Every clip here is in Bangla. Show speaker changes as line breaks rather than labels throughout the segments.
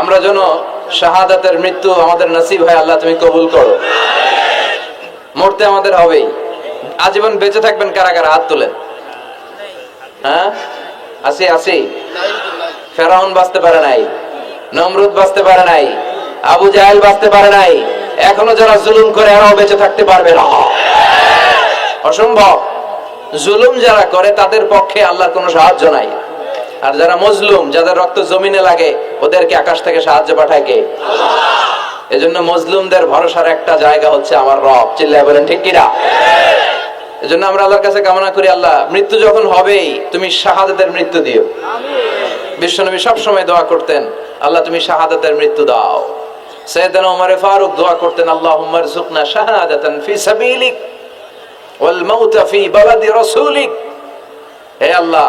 আমরা যেন শাহাদাতের মৃত্যু আমাদের নসিব হয়, আল্লাহ তুমি কবুল করো। মরতে আমাদের হবেই। আজীবন বেঁচে থাকবেন কারা কারা হাত তোলেন হ্যাঁ? আসি আসি। ফেরাউন বাঁচতে পারে নাই, নমরুদ বাঁচতে পারে নাই, আবু জাহেল বাঁচতে পারে নাই। এখনও যারা জুলুম করে, এরাও বেঁচে থাকতে পারবে না। অসম্ভব। জুলুম যারা করে, তাদের পক্ষে আল্লাহর কোনো সাহায্য নাই। আর যারা মজলুম যাদের রক্ত জমিনে লাগে ওদেরকে আকাশ থেকে সাহায্য পাঠায় কে? এজন্য মজলুমদের ভরসার একটা জায়গা হচ্ছে আমার রব। চিল্লায় বলেন ঠিক কিনা এজন্য আমরা আল্লাহর কাছে কামনা করি আল্লাহ মৃত্যু যখন হবেই তুমি শাহাদাতের মৃত্যু দিও। বিশ্বনবী সব সময় দোয়া করতেন আল্লাহ তুমি শাহাদাতের মৃত্যু দাও। সৈয়দনা ওমর ফারুক দোয়া করতেন আল্লাহ উম্মার সুকনা শাহাদাতান ফি সাবিলিক ওয়াল মাউতা ফি বালাদি রাসূলিক। হে আল্লাহ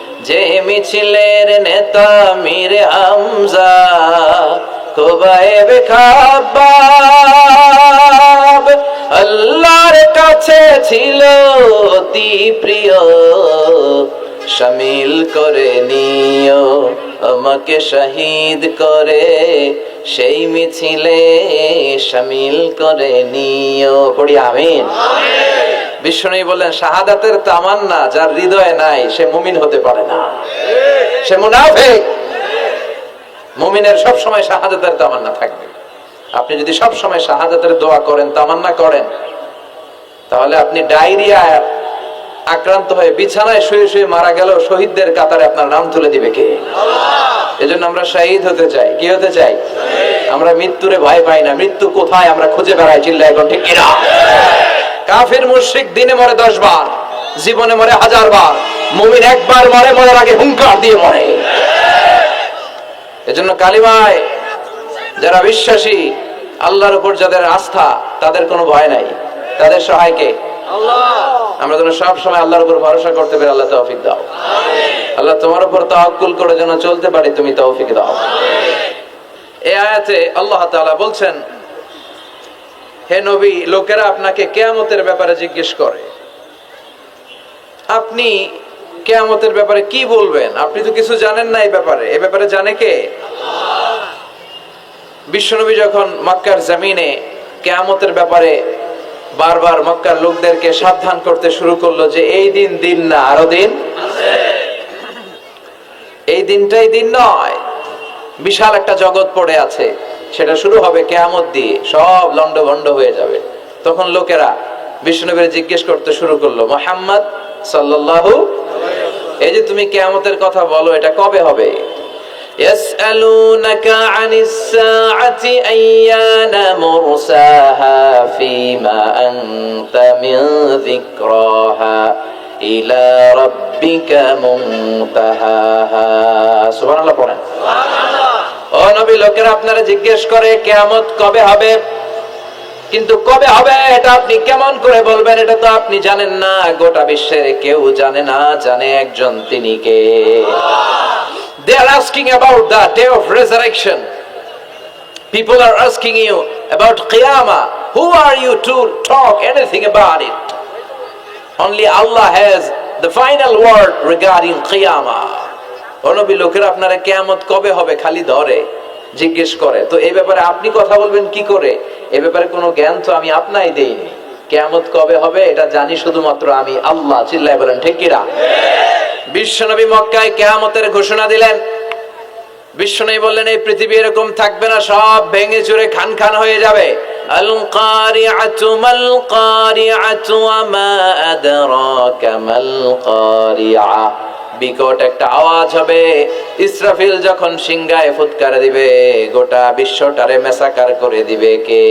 যে মিছিলের নেতা মীর হামজা কোবায়েব খাবাব আল্লাহর কাছে ছিল অতি প্রিয় শামিল করে নিও, আমাকে শহীদ করে। সেই মিছিলে শামিল করে নিও। পড়ি আমিন। বিষ্ণু বললেন, শাহাদাতের তামান্না যার হৃদয়ে নাই, সে মুমিন হতে পারে না। সে মুনাফিক। মুমিনের সব সময় শাহাদাতের তামান্না থাকবে। আপনি যদি সব সময় শাহাদাতের দোয়া করেন, তামান্না করেন, তাহলে আপনি ডায়রিয়া আক্রান্ত হয়ে বিছানায় শুয়ে শুয়ে মারা গেল শহীদদের কাতারে আপনার নাম তুলে দিবে কে? এজন্য আমরা শহীদ হতে চাই। কি হতে চাই? আমরা মৃত্যুরে ভয় পাই না। মৃত্যু কোথায়? আমরা খুঁজে বেড়াই চিল্লা এখন ঠিক কিনা? কাফির মুশরিক দিনে মরে দশ বার জীবনে মরে হাজার বার মুমিন একবার মরে মরার আগে হুঙ্কার দিয়ে মরে। এজন্য কালিমায় যারা বিশ্বাসী আল্লাহর উপর যাদের আস্থা তাদের কোনো ভয় নাই। তাদের সহায়কে আমরা যেন সব সময় আল্লাহর উপর ভরসা করতে পারি আল্লাহ তৌফিক দাও। আল্লাহ তোমার উপর তাওয়াক্কুল করে যেন চলতে পারি তুমি তৌফিক দাও। এই আয়াতে আল্লাহ তাআলা বলছেন হে নবী, লোকেরা আপনাকে কেয়ামতের ব্যাপারে জিজ্ঞেস করে। আপনি কেয়ামতের ব্যাপারে কি বলবেন? আপনি তো কিছু জানেন না এই ব্যাপারে। এ ব্যাপারে জানে কে? বিশ্বনবী যখন মক্কার জমিনে কেয়ামতের ব্যাপারে বারবার মক্কার লোকদেরকে সাবধান করতে শুরু করল যে, এই দিন দিন না, আরও দিন? এই দিনটাই দিন নয়। বিশাল একটা জগৎ পড়ে আছে। সেটা শুরু হবে কেয়ামত দিয়ে সব লন্ড ভন্ড হয়ে যাবে তখন লোকেরা বিষ্ণুনবীর জিজ্ঞেস করতে শুরু করলো মোহাম্মদ সাল্লাল্লাহু এই যে তুমি কেয়ামতের কথা বলো এটা কবে হবে يسألونك عن الساعة أيان مرساها فيما أنت من ذكراها إلى ربك منتهاها سبحان الله পড়েন অনবী লোকের আপনারা জিজ্ঞেস করে, কেয়ামত কবে হবে? কিন্তু কবে হবে এটা আপনি কেমন করে বলবেন, এটা তো আপনি জানেন না। গোটা বিশ্বের কেউ জানে না, জানে একজন তিনি কে। They are asking about the day of resurrection people are asking you about কেয়ামা who are you to talk anything about it only Allah has the final word regarding কেয়ামা অনবী লোকেরা আপনারা কেয়ামত কবে হবে খালি ধরে, জিজ্ঞেস করে। তো এই ব্যাপারে আপনি কথা বলবেন কি করে? এ ব্যাপারে কোনো জ্ঞান তো আমি আপনাই দেইনি। কেয়ামত কবে হবে এটা জানি শুধুমাত্র আমি আল্লাহ চিল্লায় বলেন, ঠিক কিরা বিশ্বনবী মক্কায় কেয়ামতের ঘোষণা দিলেন। বিশ্বনবী বললেন, এই পৃথিবী এরকম থাকবে না, সব ভেঙে চুরে খান খান হয়ে যাবে। মাল কারিআতু ওয়া মা আদরাকা মাল কারিআ বিকট একটা আওয়াজ হবে। ইসরাফিল যখন সিংহায় ফুৎকার দিবে, গোটা বিশ্বটারে মেসাকার করে দিবে কে?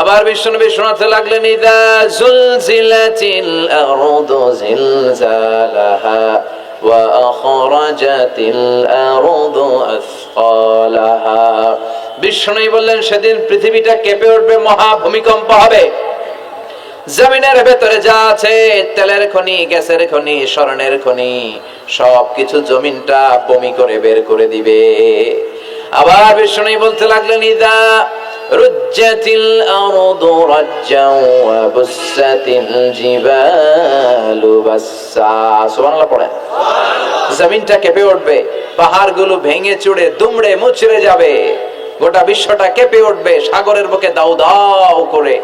আবার বিশ্বনবী শোনাতে লাগলেন, ইদা জুলজিলাতিল আরদু জিলজালাহা আখরাজাতিল আরদু আসফালাহা। বিষ্ণুই বললেন, সেদিন পৃথিবীটা কেঁপে উঠবে মহা ভূমিকম্প হবে। জমিনের ভেতরে যা আছে তেলের খনি গ্যাসের খনি স্বর্ণের খনি সবকিছু জমিনটা বমি করে বের করে দিবে। আবার বিষ্ণুই বলতে লাগলেন ইদা রুজ্জাতিল আরদু রাজ্জাও ওয়া বুসাতিল জিবালু বাসসা। সুবহানাল্লাহ পড়েন। জমিনটা কেঁপে উঠবে পাহাড়গুলো ভেঙে চুড়ে দুমড়ে মুচড়ে যাবে। গোটা বিশ্বটা কেঁপে উঠবে, সাগরের বুকে দাউ দাউ করে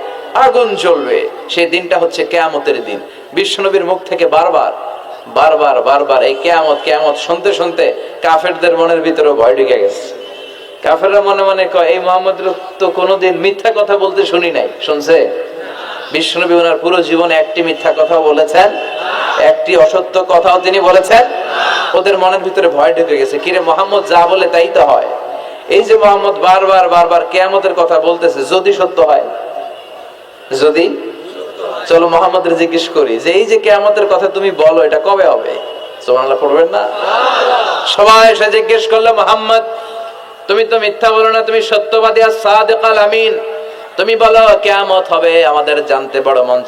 আগুন জ্বলবে। সেই দিনটা হচ্ছে কেয়ামতের দিন। বিশ্বনবীর মুখ থেকে বারবার বারবার বারবার এই কেয়ামত কেয়ামত শুনতে শুনতে কাফেরদের মনের ভিতরে ভয় ঢুকে গেছে। কাফেররা মনে মনে কয়, এই মোহাম্মদ তো কোনোদিন মিথ্যা কথা বলতে শুনি নাই। শুনছে? বিষ্ণুনবী ওনার পুরো জীবনে একটি মিথ্যা কথা বলেছেন, একটি অসত্য কথাও তিনি বলেছেন। ওদের মনের ভিতরে ভয় ঢুকে গেছে, কিরে মোহাম্মদ, যা বলে তাই তো হয়। এই যে মোহাম্মদ বারবার বারবার কেয়ামতের কথা বলতেছে, যদি সত্য হয়? যদি? চলো মোহাম্মদের জিজ্ঞেস করি যে এই যে কেয়ামতের কথা তুমি বলো, এটা কবে হবে? জিজ্ঞেস মন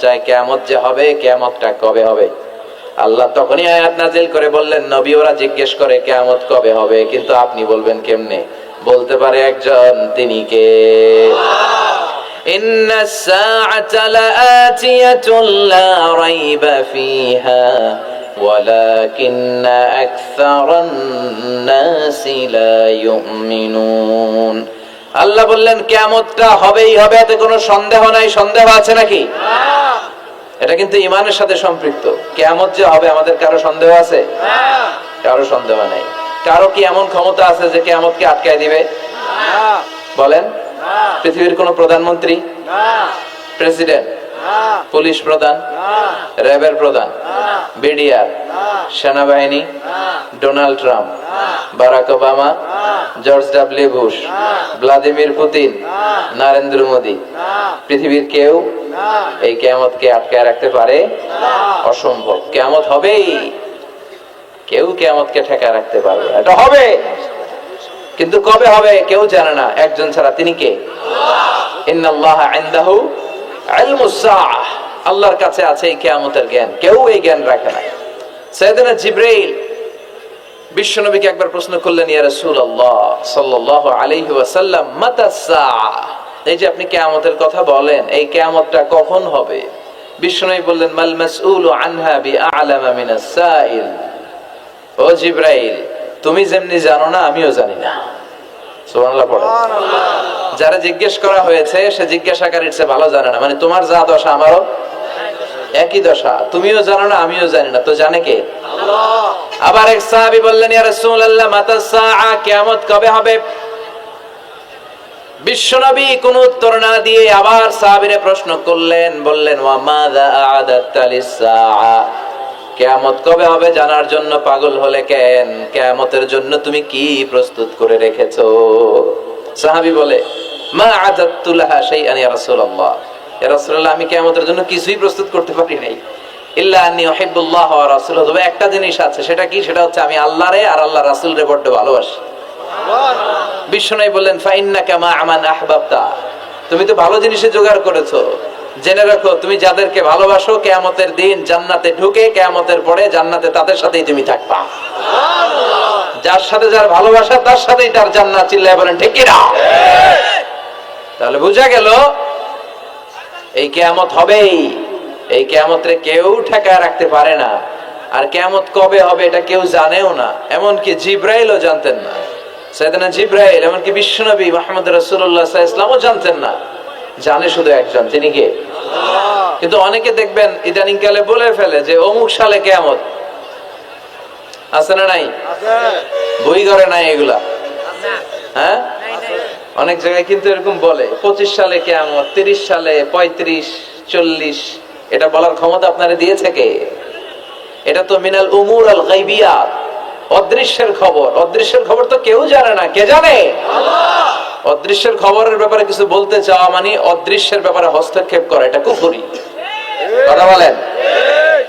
করে বললেন, নবী, ওরা জিজ্ঞেস করে কেয়ামত কবে হবে? কিন্তু আপনি বলবেন কেমনে? বলতে পারে একজন তিনি কে إن الساعة لآتية لا ريب فيها ولكن أكثر الناس لا يؤمنون আল্লাহ বললেন কেয়ামতটা হবেই হবে এতে কোনো সন্দেহ নাই সন্দেহ আছে নাকি এটা কিন্তু ইমানের সাথে সম্পৃক্ত কেয়ামত যে হবে আমাদের কারো সন্দেহ আছে কারো সন্দেহ নাই কারও কি এমন ক্ষমতা আছে যে কেয়ামতকে আটকায় দিবে? বলেন। পৃথিবীর কোন প্রধানমন্ত্রী? প্রেসিডেন্ট? পুলিশ প্রধান? র্যাবের প্রধান? বিডিআর? সেনাবাহিনী? Donald Trump? Barack Obama? George W Bush? Vladimir Putin? Narendra Modi? পৃথিবীর কেউ এই কেয়ামতকে আটকায় রাখতে পারে? অসম্ভব। কেয়ামত হবেই। কেউ কেয়ামতকে ঠেকায় রাখতে পারবে এটা হবে। কিন্তু কবে হবে, কেউ জানে না। একজন ছাড়া তিনি কে? আল্লাহর কাছে আছে এই কিয়ামতের জ্ঞান। কেউ এই জ্ঞান রাখে না। জিবরাইল বিশ্বনবীকে একবার প্রশ্ন করলেন, ইয়া রাসূলুল্লাহ সাল্লাল্লাহু আলাইহি ওয়াসাল্লাম এই যে আপনি কিয়ামতের কথা বলেন, এই কিয়ামতটা কখন হবে? বিশ্বনবী বললেন, মাল মাসউলু আনহা বিআলামা মিনাস সাইল। ও জিব্রাইল তুমি যেমনি জানো না আমিও জানি না। যারা জিজ্ঞেস করা হয়েছে সে জিজ্ঞাসাকারীর চেয়ে ভালো জানে না। মানে তোমার যা দশা আমারও একই দশা। তুমিও জানো না আমিও জানি না। তো জানে কে? আবার এক সাহাবী বললেন ইয়া রাসূলুল্লাহ মাতা সাআ কিয়ামত কবে হবে? বিশ্বনবী কোন উত্তর না দিয়ে আবার সাহাবীরে প্রশ্ন করলেন বললেন ওয়া মাযা আ'দাতা লিস-সাআ কেয়ামত কবে হবে জানার জন্য পাগল হলে কেন? কেয়ামতের জন্য তুমি কি প্রস্তুত করে রেখেছো? সাহাবি বলে, মা আদাতুলাহা শাইআন ইয়া রাসূলুল্লাহ। ইয়া আমি কেয়ামতের জন্য কিছুই প্রস্তুত করতে পারি নাই। ইল্লা আন্নী উহিব্বুল্লাহ ওয়া রাসূলুহু। তবে একটা জিনিস আছে, সেটা কি? সেটা হচ্ছে আমি আল্লাহরে আর আল্লাহ রাসূলরে বড্ড ভালোবাসি। বিশ্বনবী বললেন ফাইন্নাকা মা আমান আহবাবতা। তুমি তো ভালো জিনিসে জোগাড় করেছ। জেনে রাখো, তুমি যাদেরকে ভালোবাসো, কেয়ামতের দিন জান্নাতে ঢুকে, কেয়ামতের পরে জান্নাতে তাদের সাথেই তুমি থাকবা। যার সাথে যার ভালোবাসা, তার সাথেই তার জান্নাত চিল্লায় বলেন, ঠিক কিনা? তাহলে বোঝা গেল, এই কেয়ামত হবেই। এই কেয়ামতরে কেউ ঠেকায় রাখতে পারে না। আর কেয়ামত কবে হবে এটা কেউ জানেও না। এমনকি জিব্রাইলও জানতেন না। সেদিনা জিব্রাইল, এমনকি বিশ্বনবী মাহমুদ রসুল্লাহ ইসলামও জানতেন না। জানে শুধু একজন তিনি কে? কিন্তু অনেকে দেখবেন ইদানিং কালে বলে ফেলে যে অমুক সালে কেয়ামত। আছে না নাই? বই ঘরে নাই এগুলা। হ্যাঁ? অনেক জায়গায় কিন্তু এরকম বলে, পঁচিশ সালে কেয়ামত, তিরিশ সালে পঁয়ত্রিশ, চল্লিশ, এটা বলার ক্ষমতা আপনারা দিয়েছে কে? এটা তো মিনাল উমুর আল গাইবিয়াত। অদৃশ্যের খবর। অদৃশ্যের খবর তো কেউ জানে না। কে জানে? অদৃশ্যের খবরের ব্যাপারে কিছু বলতে চাওয়া মানে অদৃশ্যের ব্যাপারে হস্তক্ষেপ করা। এটা কুফুরি। কথা বলেন।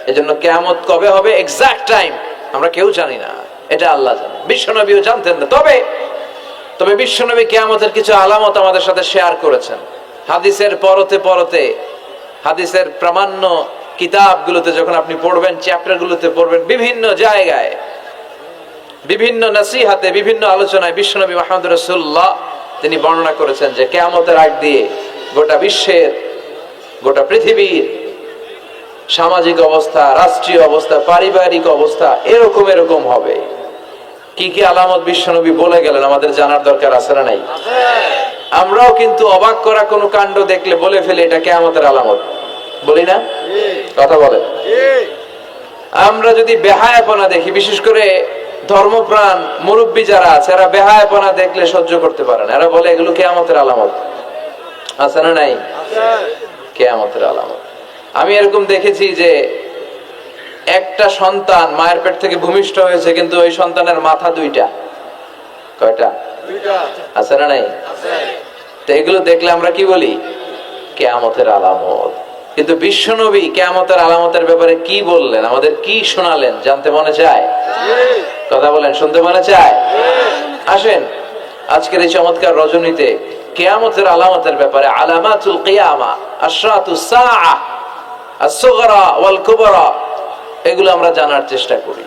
এজন্য কেয়ামত কবে হবে? এক্সাক্ট টাইম আমরা কেউ জানি না। এটা আল্লাহ জানে। বিশ্বনবীও জানতেন না। তবে তবে বিশ্বনবী কেয়ামতের কিছু আলামত আমাদের সাথে শেয়ার করেছেন। হাদিসের পরতে পরতে হাদিসের প্রামাণ্য কিতাবগুলোতে যখন আপনি পড়বেন চ্যাপ্টারগুলোতে পড়বেন বিভিন্ন জায়গায় বিভিন্ন নাসিহাতে বিভিন্ন আলোচনায় বিশ্বনবী মাহমুদ রসুল্লাহ তিনি বর্ণনা করেছেন যে কেয়ামতের আগ দিয়ে গোটা বিশ্বের গোটা পৃথিবীর সামাজিক অবস্থা রাষ্ট্রীয় অবস্থা পারিবারিক অবস্থা এরকম এরকম হবে। কি কি আলামত বিশ্বনবী বলে গেলেন আমাদের জানার দরকার আছে না নাই? আমরাও কিন্তু অবাক করা কোনো কাণ্ড দেখলে বলে ফেলে এটা কেয়ামতের আলামত। বলি না? কথা বলেন। আমরা যদি বেহায়াপনা দেখি বিশেষ করে ধর্মপ্রাণ মুরব্বী যারা আছে এরা বেহায়াপনা দেখলে সহ্য করতে পারে না। এরা বলে এগুলো কেয়ামতের আলামত। আছে না নাই? কেয়ামতের আলামত। আমি এরকম দেখেছি যে একটা সন্তান মায়ের পেট থেকে ভূমিষ্ঠ হয়েছে কিন্তু ওই সন্তানের মাথা দুইটা। কয়টা? আছে না নাই? তো এগুলো দেখলে আমরা কি বলি? কেয়ামতের আলামত। কিন্তু বিশ্বনবী কেয়ামতের আলামতের ব্যাপারে কি বললেন? আমাদের কি শোনালেন? জানতে মনে চায়? কথা বলেন, শুনতে মনে চায়? আসেন, আজকের এই চমৎকার রজনীতে কেয়ামতের আলামতের ব্যাপারে আলামাতুল কিয়ামা এগুলো আমরা জানার চেষ্টা করি।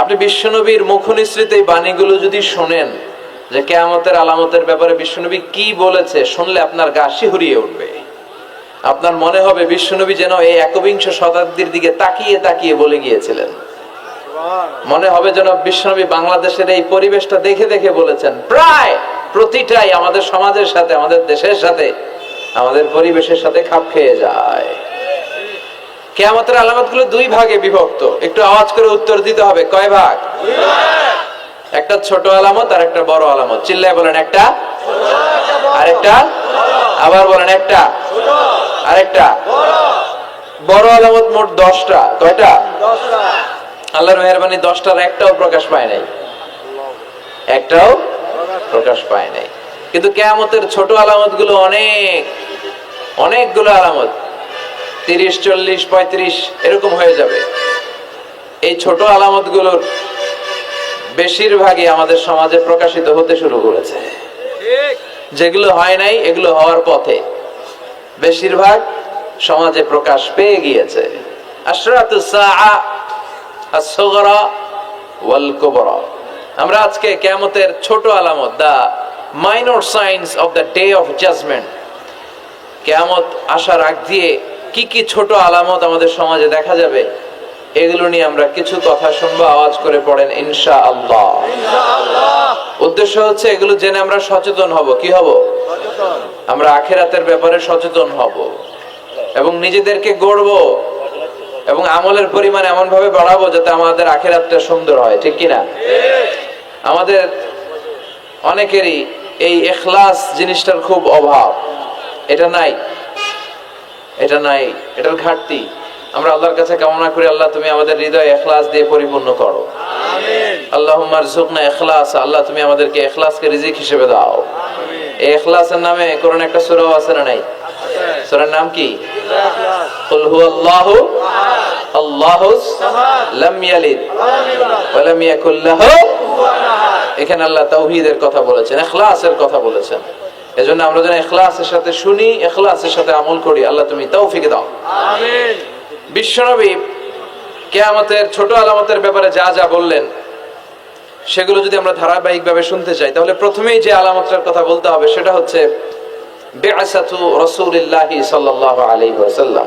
আপনি বিশ্বনবীর মুখনিসৃত এই বাণীগুলো যদি শোনেন, যে কেয়ামতের আলামতের ব্যাপারে বিশ্বনবী কি বলেছে, শুনলে আপনার গা শিহরিয়ে উঠবে। আপনার মনে হবে বিশ্বনবী যেন এই একবিংশ শতাব্দীর দিকে তাকিয়ে তাকিয়ে বলে গিয়েছিলেন। মনে হবে যেন বিশ্বনবী বাংলাদেশের এই পরিবেশটা দেখে দেখে বলেছেন। প্রায় প্রতিটাই আমাদের সমাজের সাথে, আমাদের দেশের সাথে, আমাদের পরিবেশের সাথে খাপ খেয়ে যায়। কেয়ামতের আলামতগুলো দুই ভাগে বিভক্ত। একটু আওয়াজ করে উত্তর দিতে হবে। কয় ভাগ? একটা ছোট আলামত আর একটা বড় আলামত। চিল্লায় বলেন একটা। আর একটা আবার বলেন একটা। আরেকটা। বড় আলামত মোট দশটা। কয়টা? আল্লাহর মেহরবানি দশটার একটাও প্রকাশ পায় নাই। একটাও প্রকাশ পায় নাই। কিন্তু কেয়ামতের ছোট আলামতগুলো অনেক, অনেকগুলো আলামত, তিরিশ, চল্লিশ, পঁয়ত্রিশ, এরকম হয়ে যাবে। এই ছোট আলামতগুলোর বেশিরভাগই আমাদের সমাজে প্রকাশিত হতে শুরু করেছে। যেগুলো হয় নাই, এগুলো হওয়ার পথে বেশিরভাগ সমাজে প্রকাশ পেয়ে গিয়েছে। আশরাতুস আমরা আজকে কিয়ামতের ছোট আলামত the minor signs of the day of judgement কেয়ামত আসার আগ দিয়ে কি কি ছোট আলামত আমাদের সমাজে দেখা যাবে, এগুলো নিয়ে আমরা কিছু কথা শুনব, আওয়াজ করে পড়েন ইনশা আল্লাহ উদ্দেশ্য হচ্ছে এগুলো জেনে আমরা সচেতন হব। কি হব? আমরা আখেরাতের ব্যাপারে সচেতন হব এবং নিজেদেরকে গড়ব। এবং আমলের পরিমাণ এমন ভাবে বাড়াবো যাতে আমাদের আখেরাতটা সুন্দর হয় ঠিক কিনা? আমাদের অনেকেরই এই এখলাস জিনিসটার খুব অভাব। এটা নাই। এটা নাই। এটার ঘাটতি। আমরা আল্লাহর কাছে কামনা করি আল্লাহ তুমি আমাদের হৃদয় এখলাস দিয়ে পরিপূর্ণ করো। আল্লাহ মারজুকনা এখলাস আল্লাহ তুমি আমাদেরকে এখলাসকে রিজিক হিসেবে দাও। এই এখলাসের নামে কোরআন একটা সূরাও আছে না নাই? সূরার নাম কি? এখানে আল্লাহ তাওহীদের কথা বলেছেন ইখলাসের কথা বলেছেন। এজন্য আমরা যেন ইখলাসের সাথে শুনি ইখলাসের সাথে আমল করি আল্লাহ তুমি তৌফিক দাও।
আমিন।
বিশ্বনবী কেয়ামতের ছোট আলামতের ব্যাপারে যা যা বললেন সেগুলো যদি আমরা ধারাবাহিকভাবে শুনতে চাই তাহলে প্রথমেই যে আলামতটার কথা বলতে হবে সেটা হচ্ছে বেআসাতু রাসূলিল্লাহি আলাইহি ওয়াসাল্লাম।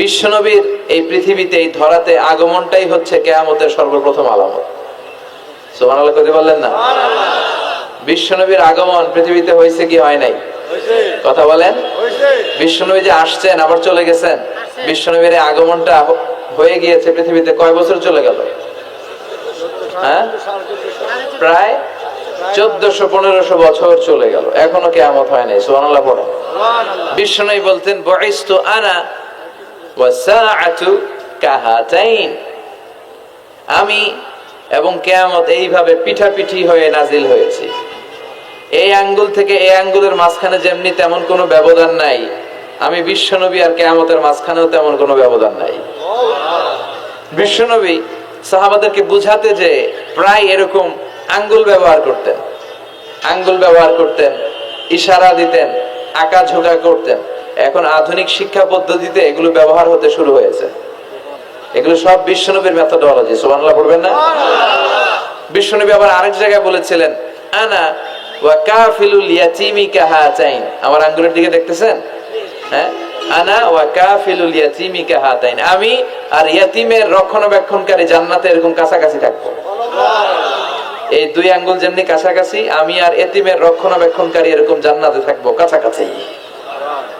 বিশ্বনবীর এই পৃথিবীতে এই ধরাতে আগমনটাই হচ্ছে কেয়ামতের সর্বপ্রথম আলামত। সুবহানাল্লাহ কইতে বললেন না? বিশ্বনবীর আগমন পৃথিবীতে হয়েছে কি হয় নাই? কথা বলেন? বিশ্বনবী যে আসছেন আবার চলে গেছেন? বিশ্বনবীর এই আগমনটা হয়ে গিয়েছে পৃথিবীতে কয় বছর চলে গেল? হ্যাঁ? প্রায় চোদ্দশো পনেরোশো বছর চলে গেল। এখনও কেয়ামত হয় নাই সুবহানাল্লাহ পড়ো বিশ্বনবী বলতেন বয়স্তু আনা ওয়াসাআতু কাহাতাইন। আমি এবং কেয়ামত এইভাবে পিঠাপিঠি হয়ে নাজিল হয়েছি। এই আঙ্গুল থেকে এই আঙ্গুলের মাঝখানে যেমনি তেমন কোনো ব্যবধান নাই। আমি বিশ্বনবী আর কেয়ামতের মাঝখানেও তেমন কোনো ব্যবধান নাই। বিশ্বনবী সাহাবাদেরকে বুঝাতে যে প্রায় এরকম আঙ্গুল ব্যবহার করতেন। আঙ্গুল ব্যবহার করতেন, ইশারা দিতেন, আঁকা ঝোঁকা করতেন। এখন আধুনিক শিক্ষা পদ্ধতিতে এগুলো ব্যবহার হতে শুরু হয়েছে। এগুলো সব বিশ্বনবীর মেথোডোলজি সুবহানাল্লাহ পড়বেন না? বিশ্বনবী আবার আরেক জায়গায় বলেছিলেন, আনা ওয়া কাফিলুল ইয়াতীমি কাহাতাইন। আমার আঙ্গুলের দিকে দেখতেছেন? হ্যাঁ? আনা ওয়া কাফিলুল ইয়াতীমি কাহাতাইন। আমি আর ইয়াতিমের রক্ষণাবেক্ষণকারী জান্নাতে এরকম কাছাকাছি থাকব। এই দুই আঙ্গুল যেমনি কাছাকাছি, আমি আর এতিমের রক্ষণাবেক্ষণকারী এরকম জান্নাতে থাকব কাছাকাছি।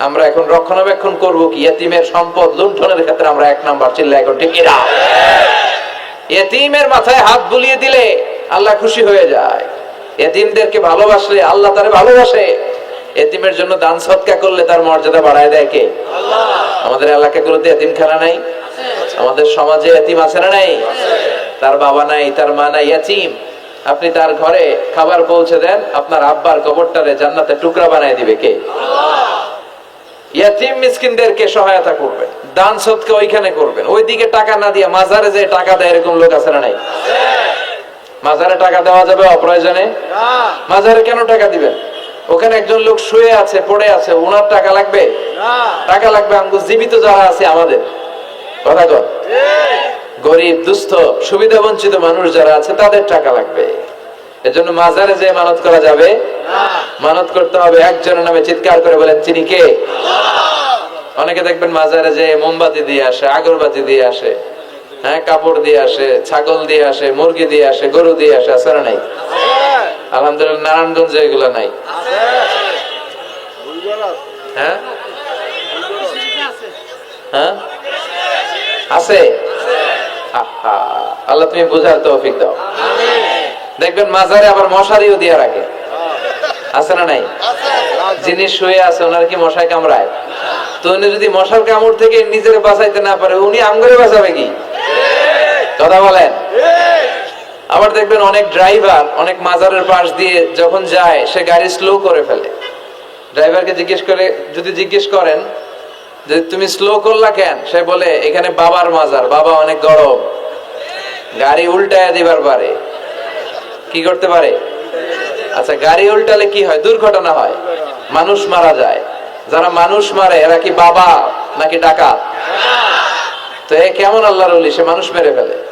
আমরা এখন রক্ষণাবেক্ষণ করব কি? এতিমের সম্পদ লুণ্ঠনের ক্ষেত্রে আমরা এক নাম্বার চিল্লা এখন, ঠিক এতিমের মাথায় হাত বুলিয়ে দিলে আল্লাহ খুশি হয়ে যায়। এতিমদেরকে ভালোবাসলে আল্লাহ তারে ভালোবাসে। এতিমের জন্য দান সৎকা করলে তার মর্যাদা বাড়ায় দেয় কে? আমাদের এলাকাগুলোতে এতিমখানা নাই। আমাদের সমাজে এতিম আছে না নাই? তার বাবা নাই, তার মা নাই, এতিম। আপনি তার ঘরে খাবার পৌঁছে দেন আপনার আব্বার কবরটারে জান্নাতে টুকরা বানায় দিবে কে? ইয়াতিম মিসকিনদেরকে সহায়তা করবেন দান সৎকা ওইখানে করবেন। ওইদিকে টাকা না দিয়ে মাজারে যে টাকা দেয় এরকম লোক আছে না নাই? মাজারে টাকা দেওয়া যাবে অপ্রয়োজনে? মাজারে কেন টাকা দিবেন? ওখানে একজন লোক শুয়ে আছে পড়ে আছে ওনার টাকা লাগবে? টাকা লাগবে আমগো জীবিত যারা আছে আমাদের। কথা কর গরিব দুস্থ সুবিধা বঞ্চিত মানুষ যারা আছে তাদের টাকা লাগবে। এজন্য মাজারে যে মানত করা যাবে? মানত করতে হবে। একজনের নামে চিৎকার করে বলেন তিনি কে? অনেকে দেখবেন মাজারে যে মোমবাতি দিয়ে আসে আগরবাতি দিয়ে আসে হ্যাঁ কাপড় দিয়ে আসে ছাগল দিয়ে আসে মুরগি দিয়ে আসে গরু দিয়ে আসে আছে নাই? আলহামদুলিল্লাহ নারায়ণগঞ্জে এগুলো নাই। হ্যাঁ? হ্যাঁ? আছে? আল্লাহ, তুমি বুঝার তৌফিক দাও। দেখবেন মাজারে আবার মশারিও দিয়ে রাখে আছে না নাই? যিনি শুয়ে আছে, ওনার কি মশায় কামড়ায়? তো উনি যদি মশার কামড় থেকে নিজের বাঁচাইতে না পারে, উনি আমগরে বাঁচাবে কি? কথা বলেন? আবার দেখবেন অনেক ড্রাইভার অনেক মাজারের পাশ দিয়ে যখন যায়, সে গাড়ি স্লো করে ফেলে। ড্রাইভারকে জিজ্ঞেস করে, যদি জিজ্ঞেস করেন যে তুমি স্লো করলা কেন? সে বলে, এখানে বাবার মাজার, বাবা অনেক গরম। গাড়ি উল্টায় দিবার পারে। কি করতে পারে? আচ্ছা গাড়ি উল্টালে কি হয়? দুর্ঘটনা হয়। মানুষ মারা যায়। যারা মানুষ মারে, এরা কি বাবা নাকি ডাকাত? তো এ কেমন আল্লাহর সে মানুষ মেরে ফেলে।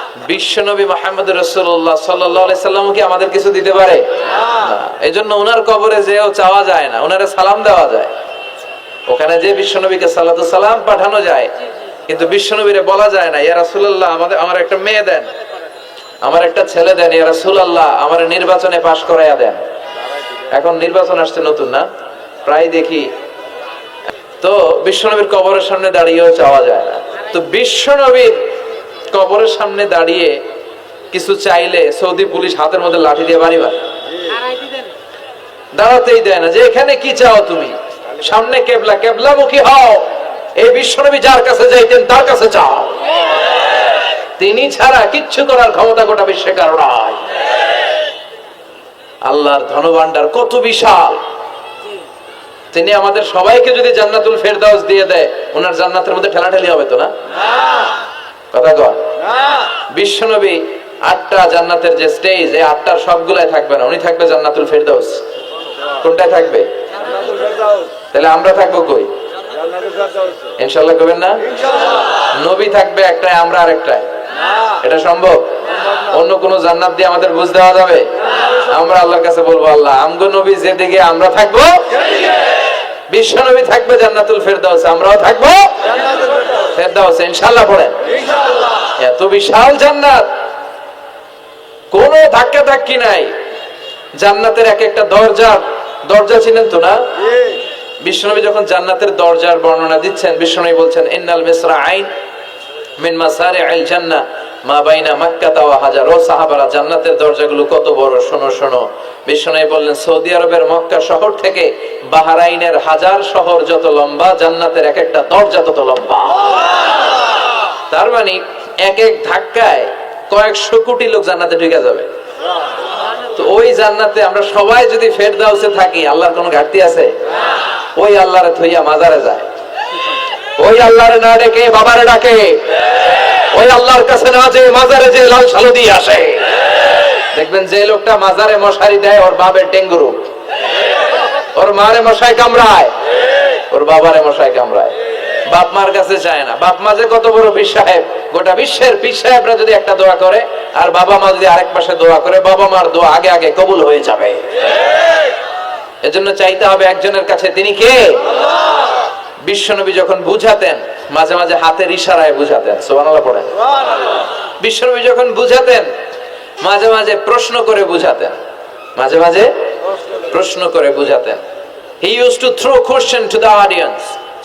বিশ্বনবী মোহাম্মদ রসুল্লাহ সাল্লাম কি আমাদের কিছু দিতে পারে? এই জন্য ওনার কবরে যেও চাওয়া যায় না ওনারে সালাম দেওয়া যায়। ওখানে যে বিশ্বনবীকে সালাতু সালাম পাঠানো যায় কিন্তু বিশ্বনবীরে বলা যায় না ইয়া রাসূলুল্লাহ আমাদের আমার একটা মেয়ে দেন আমার একটা ছেলে দেন ইয়া রাসূলুল্লাহ আমার নির্বাচনে পাশ করাইয়া দেন। এখন নির্বাচন আসছে নতুন না? প্রায় দেখি। তো বিশ্বনবীর কবরের সামনে দাঁড়িয়েও চাওয়া যায় না। তো বিশ্বনবীর কবরের সামনে দাঁড়িয়ে কিছু চাইলে সৌদি পুলিশ হাতের মধ্যে লাঠি দিয়ে বাড়ি দাঁড়াতেই দেয় না, যে এখানে কি চাও তুমি? সামনে কেবলা, কেবলামুখী হও। এই বিশ্বনবী যার কাছে যাইতেন, তার কাছে চাও। তিনি ছাড়া কিচ্ছু করার ক্ষমতা গোটা বিশ্বে কারও নাই। আল্লাহর ধনভাণ্ডার কত বিশাল। তিনি আমাদের সবাইকে যদি জান্নাতুল ফেরদাউস দিয়ে দেয়, ওনার জান্নাতের মধ্যে ঠেলাঠেলি হবে তো না? কথা কর বিশ্বনবী আটটা জান্নাতের যে স্টেজ এই আটটার সবগুলাই থাকবে না। উনি থাকবে জান্নাতুল ফেরদাউস। কোনটায় থাকবে? তাহলে আমরা থাকব কই? ইনশাল্লাহ করবেন না? নবী থাকবে একটাই আমরা আরেকটাই এটা সম্ভব? অন্য কোন জান্নাত দিয়ে আমাদের বুঝ দেওয়া যাবে? আমরা আল্লাহর কাছে বলব আল্লাহ আমগো নবী যেদিকে আমরা থাকব বিশ্ব নবী থাকবে জান্নাতুল ফেরদাউস আমরাও থাকব ফেরদাউস। ইনশাআল্লাহ পড়েন। এত বিশাল জান্নাত। কোন ধাক্কা ধাক্কি নাই। জান্নাতের এক একটা দরজা দরজা চিনেন তো না? বিশ্বনবী যখন জান্নাতের দরজার বর্ণনা দিচ্ছেন বিশ্বনবী বলছেন ইন্নাল মিসরা আইন মিন মাসারি আল জান্নাহ। তার মানে এক এক ধাক্কায় কয়েকশো কোটি লোক জান্নাতে ঢুকে যাবে। তো ওই জান্নাতে আমরা সবাই যদি ফেরদাউসে থাকি, আল্লাহর কোনো ঘাটতি আছে? ওই আল্লাহরে থইয়া মাজারে যায়। ওই আল্লাহরে না ডেকে বাবারে ডাকে। ওই আল্লাহর কাছে না যে মাজারে যে লাল সালু দিয়ে আসে। দেখবেন যে লোকটা মাজারে মশারি দেয়, ওর বাপের ডেঙ্গুরু ওর মারে মশাই কামড়ায়, ওর বাবারে মশাই কামড়ায়। বাপ মার কাছে যায় না। বাপ মা যে কত বড় পীর সাহেব, গোটা বিশ্বের পীর সাহেবরা যদি একটা দোয়া করে, আর বাবা মা যদি আরেক পাশে দোয়া করে, বাবা মার দোয়া আগে আগে কবুল হয়ে যাবে। এজন্য চাইতে হবে একজনের কাছে, তিনি কে? বিশ্বনবী যখন বুঝাতেন, মাঝে মাঝে হাতের ইশারায় বুঝাতেন সোবানাল্লাহ পড়েন। বিশ্বনবী যখন বুঝাতেন, মাঝে মাঝে প্রশ্ন করে বুঝাতেন। মাঝে মাঝে প্রশ্ন করে বুঝাতেন। He use to throw question to the audience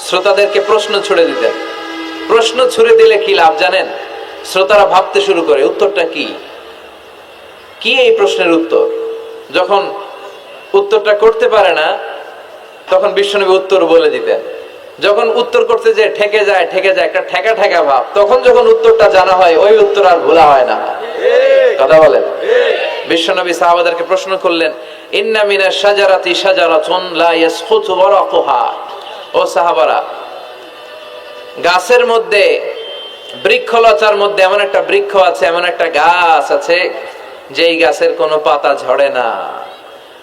শ্রোতাদেরকে প্রশ্ন ছুড়ে দিতেন। প্রশ্ন ছুড়ে দিলে কি লাভ জানেন? শ্রোতারা ভাবতে শুরু করে, উত্তরটা কি? কি এই প্রশ্নের উত্তর? যখন উত্তরটা করতে পারে না, তখন বিশ্বনবী উত্তর বলে দিতেন। যখন উত্তর করতে যে ঠেকে যায় ঠেকে যায়, একটা ঠেকা ঠেকা ভাব, তখন যখন উত্তরটা জানা হয়, ওই উত্তর আর ভোলা হয় না। কথা বলেন? বিশ্বনবী সাহাবাদেরকে প্রশ্ন করলেন, ইন্না মিনা শাজারাতি শাজারাতুন লা ইয়াসখুতু ওয়ারাকুহা। ও সাহাবারা, গাছের মধ্যে, বৃক্ষলতার মধ্যে এমন একটা বৃক্ষ আছে, এমন একটা গাছ আছে, যেই গাছের কোনো পাতা ঝরে না।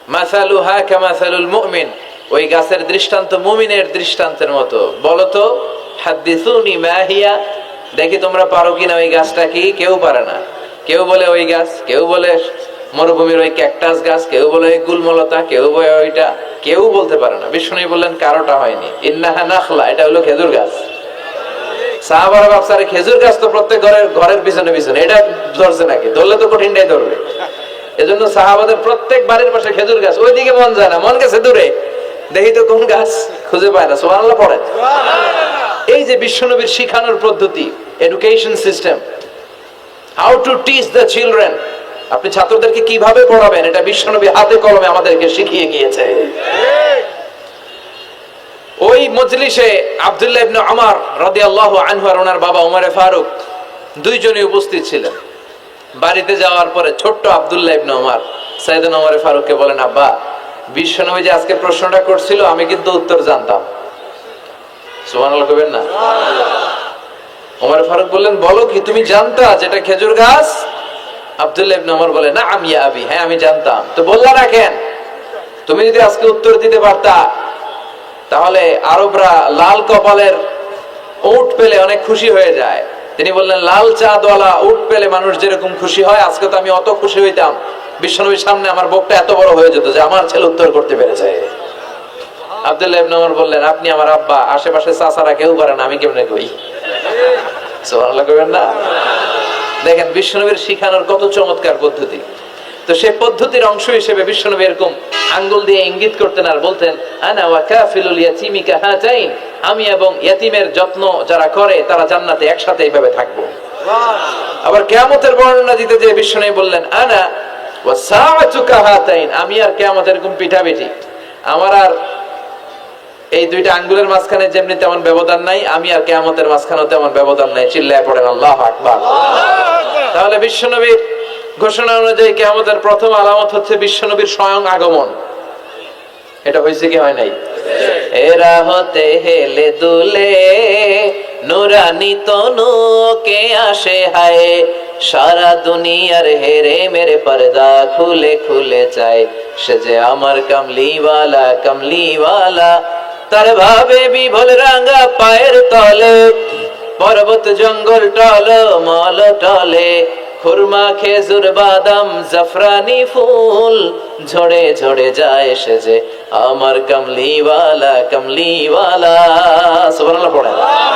মাসালুহা কামাসালুল মুমিন। ওই গাছের দৃষ্টান্ত মুমিনের দৃষ্টান্তের মতো। বলো তো মাহিয়া দেখি তোমরা পারো কিনা ওই গাছটা কি? কেউ পারে না। কেউ বলে ওই গাছ, কেউ বলে মরুভূমির ওই ক্যাকটাস গাছ, কেউ বলে ওই গুলমলতা, কেউ বলে ওইটা। কেউ বলতে পারে না। বিষ্ণু বললেন, কারোটা হয়নি। ইন্নাহা নাখলা এটা হলো খেজুর গাছ। সাহাবারা বাপসারে খেজুর গাছ তো প্রত্যেক ঘরের ঘরের পিছনে পিছনে। এটা ধরছে নাকি? ধরলে তো কঠিনটাই ধরবে। এজন্য সাহাবাদের প্রত্যেক বাড়ির পাশে খেজুর গাছ। ওইদিকে মন যায় না। মন গেছে দূরে। দেখি তো কোন গাছ খুঁজে পায় না সোহানাল্লাহ পড়ে। এই যে বিশ্বনবীর শিখানোর পদ্ধতি education system how to teach the children আপনি ছাত্রদেরকে কীভাবে পড়াবেন এটা বিশ্বনবী হাতে কলমে আমাদেরকে শিখিয়ে গিয়েছে। ওই মজলিসে আব্দুল্লাহ ইবনে আমার রাদিয়াল্লাহু আনহু আর ওনার বাবা ওমরে ফারুক দুইজনই উপস্থিত ছিলেন। বাড়িতে যাওয়ার পরে ছোট্ট আব্দুল্লাহ ইবনে ওমর সাইয়েদনা ওমরে ফারুককে বলেন আব্বা বিশ্বনবী যে আজকে প্রশ্নটা করছিল, আমি কিন্তু উত্তর জানতাম। সুবহানাল্লাহ কইবেন না? ওমর ফারুক বললেন, বলো কি, তুমি জানতা যেটা খেজুর গাছ? আব্দুল্লাহ ইবনে ওমর বলে, না, আমি আবি। হ্যাঁ আমি জানতাম। তো বললা না কেন তুমি যদি আজকে উত্তর দিতে পারতা, তাহলে আরবরা লাল কপালের উট পেলে অনেক খুশি হয়ে যায়। তিনি বললেন, লাল চাঁদওয়ালা উট পেলে মানুষ যেরকম খুশি হয়, আজকে তো আমি অত খুশি হইতাম। বিশ্বনবীর সামনে আমার বুকটা এত বড় হয়ে যেত যে আমার ছেলে উত্তর করতে পেরেছে। আব্দুল্লাহ ইবনে ওমর বললেন আপনি আমার আব্বা আশেপাশে চাচারা কেউ পারেন আমি কেমনে কই সুবহানাল্লাহ কইবেন না? দেখেন বিশ্বনবীর শিখানোর কত চমৎকার পদ্ধতি। তো সেই পদ্ধতির অংশ হিসেবে বিশ্বনবী এরকম আঙ্গুল দিয়ে ইঙ্গিত করতেন আর বলতেন আনা ওয়া কাফিলুল ইয়াতিমি কাহাতাইন আমি এবং ইয়াতিমের যত্ন যারা করে তারা জান্নাতে একসাথে এইভাবে থাকব। আবার কিয়ামতের বর্ণনা দিতে যে বিশ্বনবী বললেন আনা আমি আর কিয়ামত এরকম পিঠাপিঠি। আমার আর এই দুইটা আঙ্গুলের মাঝখানে যেমনি তেমন ব্যবধান নাই, আমি আর কেয়ামতের মাঝখানেও তেমন ব্যবধান নাই। চিল্লায় পড়েন, আল্লাহ আকবার। তাহলে বিশ্বনবীর ঘোষণা অনুযায়ী কেয়ামতের প্রথম আলামত হচ্ছে বিশ্বনবীর স্বয়ং আগমন। এটা হয়েছে কি, হয় নাই? এরা হতে হেলে দুলে, নুরানি তনুকে আসে হায়। সারা দুনিয়ার হেরে মেরে পর্দা খুলে খুলে চায়। সে যে আমার কামলিওয়ালা কামলিওয়ালা, তার ভাবে বিভল রাঙ্গা পায়ের তলে, পর্বত জঙ্গল টল, মল টলে, খুরমা, খেজুর, বাদাম, জাফরানি ফুল ঝড়ে ঝড়ে যায় সে যে আমার কামলিওয়ালা কামলিওয়ালা। সুবহানাল্লাহ, পড়ে।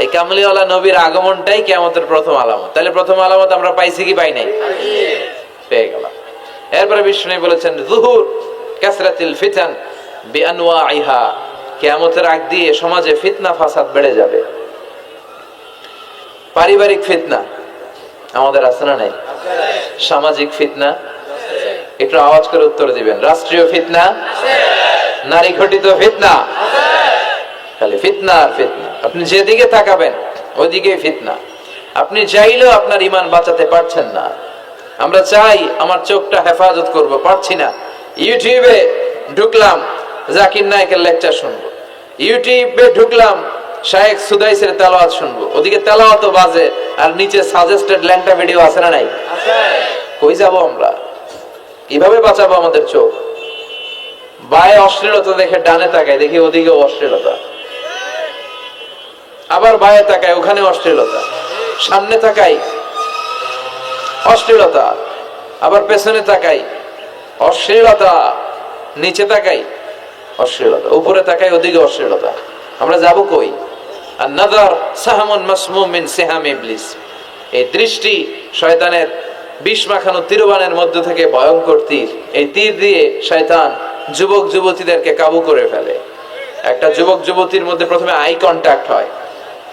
এই কামলিওয়ালা নবীর আগমনটাই কিয়ামতের প্রথম আলামত। তাহলে প্রথম আলামত আমরা পাইছি কি পাই নাই? পেয়ে গেলাম। এরপরে বিষ্ণু বলেছেন, জুহুর কাসরাতিল ফিতান বিআনওয়াইহা কিয়ামতের আগ দিয়ে সমাজে ফিতনা, ফাসাদ বেড়ে যাবে। পারিবারিক ফিতনা আমাদের আছে না নাই? সামাজিক ফিতনা? একটু আওয়াজ করে উত্তর দিবেন। রাষ্ট্রীয় ফিতনা? নারী ঘটিত ফিতনা? খালি ফিতনা আর ফিতনা। আপনি যেদিকে তাকাবেন ওদিকে ফিতনা। আপনি চাইলেও আপনার ইমান বাঁচাতে পারছেন না। আমরা চাই আমার চোখটা হেফাজত করব পারছি না। ইউটিউবে ঢুকলাম জাকির নায়কের লেকচার শুনব। ইউটিউবে ঢুকলাম শায়েখ সুদাইসের তেলাওয়াত শুনব। ওদিকে তেলাওয়াতও বাজে আর নিচে সাজেস্টেড ল্যাংটা ভিডিও আছে না নাই? কই যাব আমরা? কীভাবে বাঁচাবো আমাদের চোখ? বায়ে অশ্লীলতা দেখে ডানে তাকায় দেখি ওদিকে অশ্লীলতা। আবার বায়ে তাকায়, ওখানে অশ্লীলতা। সামনে তাকাই অশ্লীলতা। আবার পেছনে তাকাই অশ্লীলতা। নিচে তাকাই অশ্লীলতা। উপরে তাকাই ওদিকে অশ্লীলতা। আমরা যাব কই? আর ইবলিস। এই দৃষ্টি শয়তানের বিষ মাখানো তীরবানের মধ্য থেকে ভয়ঙ্কর তীর। এই তীর দিয়ে শয়তান যুবক যুবতীদেরকে কাবু করে ফেলে। একটা যুবক যুবতীর মধ্যে প্রথমে আই কন্ট্যাক্ট হয়।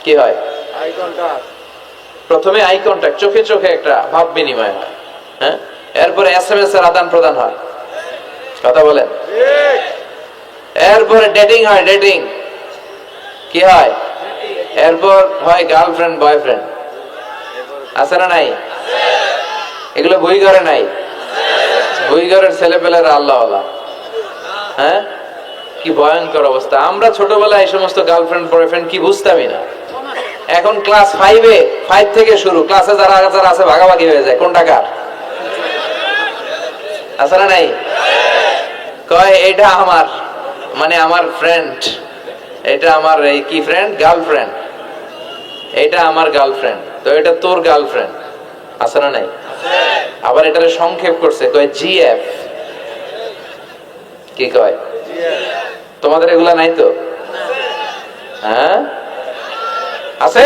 কি হয়? প্রথমে আই কন্ট্যাক্ট চোখে চোখে একটা ভাব বিনিময় হয় হ্যাঁ? এরপরে এস এম এস এর আদান প্রদান হয়। কথা বলেন। এরপরে ডেটিং হয় ডেটিং কি হয়? এরপর হয় গার্লফ্রেন্ড বয়ফ্রেন্ড আছে না নাই? এগুলো বই ঘরে নাই? বই ঘরের ছেলে পেলেরা আল্লাহ আল্লাহ হ্যাঁ? কি ভয়ঙ্কর অবস্থা। আমরা ছোটবেলায় এই সমস্ত গার্লফ্রেন্ড বয়ফ্রেন্ড কি বুঝতামই না। এখন ক্লাস ফাইভে ফাইভ থেকে শুরু। ক্লাসে যারা যারা আছে, ভাগাভাগি হয়ে যায়। কোন টাকার আছে না নাই? কয়, এটা আমার। মানে আমার ফ্রেন্ড এটা আমার এই কি ফ্রেন্ড গার্লফ্রেন্ড এটা আমার গার্লফ্রেন্ড তো এটা তোর গার্লফ্রেন্ড আছে না নাই? আবার এটারে সংক্ষেপ করছে, কয়, জিএফ। কি কয়? তোমাদের এগুলা নাই তো? হ্যাঁ? আছে?